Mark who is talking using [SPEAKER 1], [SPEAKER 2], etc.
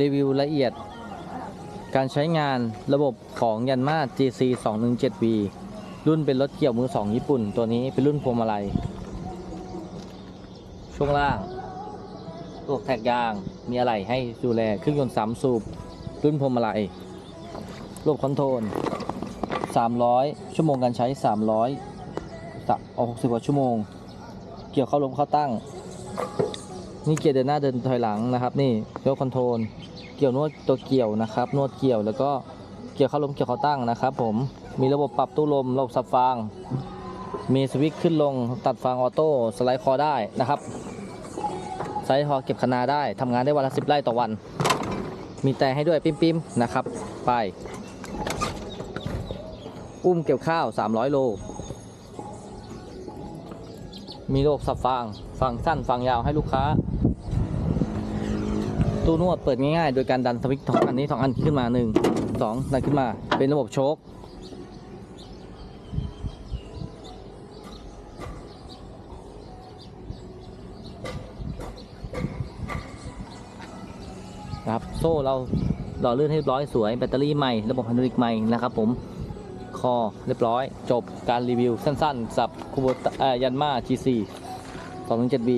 [SPEAKER 1] รีวิวละเอียด การใช้งานระบบของยันมา GC 217V รุ่นเป็นรถเกี่ยวมือสองญี่ปุ่น ตัวนี้เป็นรุ่นพวงมาลัย ช่วงล่างตัวแท็กยางมีอะไรให้ดูแลเครื่องยนต์สามสูบ รุ่นพวงมาลัยระบบคอนโทรล300 ชั่วโมงการใช้ 300สักเอา60กว่าชั่วโมง เกี่ยวเข้าลมเข้าตั้ง นี่เกียร์เดินหน้าเดินถอยหลังนะครับ นี่เกี่ยวคอนโทรลเกี่ยวนวดตัวเกี่ยวนะครับ นวดเกี่ยวแล้วก็เกี่ยวเข้าลมเกี่ยวเข้าตั้งนะครับ ผมมีระบบปรับตู้ลมระบบสับฟาง มีสวิตช์ขึ้นลงตัดฟางออโต้สไลด์คอได้นะครับสไลด์คอเก็บคนาได้ทำงานได้วันละสิบไร่ต่อวัน มีแต่ให้ด้วยปิ๊มๆนะครับ ไป อุ้มเกี่ยวข้าว 300 โล มีระบบสับฟางฟังสั้นฟังยาวให้ลูกค้า ตู้นวดเปิดง่ายๆ โดยการดันสวิตช์สองอันนี้สองอันขึ้นมาหนึ่งสองดันขึ้นมาเป็นระบบโชคนะครับโซ่เราหล่อลื่นให้เรียบร้อยสวยแบตเตอรี่ใหม่ ระบบไฮดรอลิกใหม่นะครับผม คอเรียบร้อย จบการรีวิวสั้นๆสับคูโบยันมา GC 207B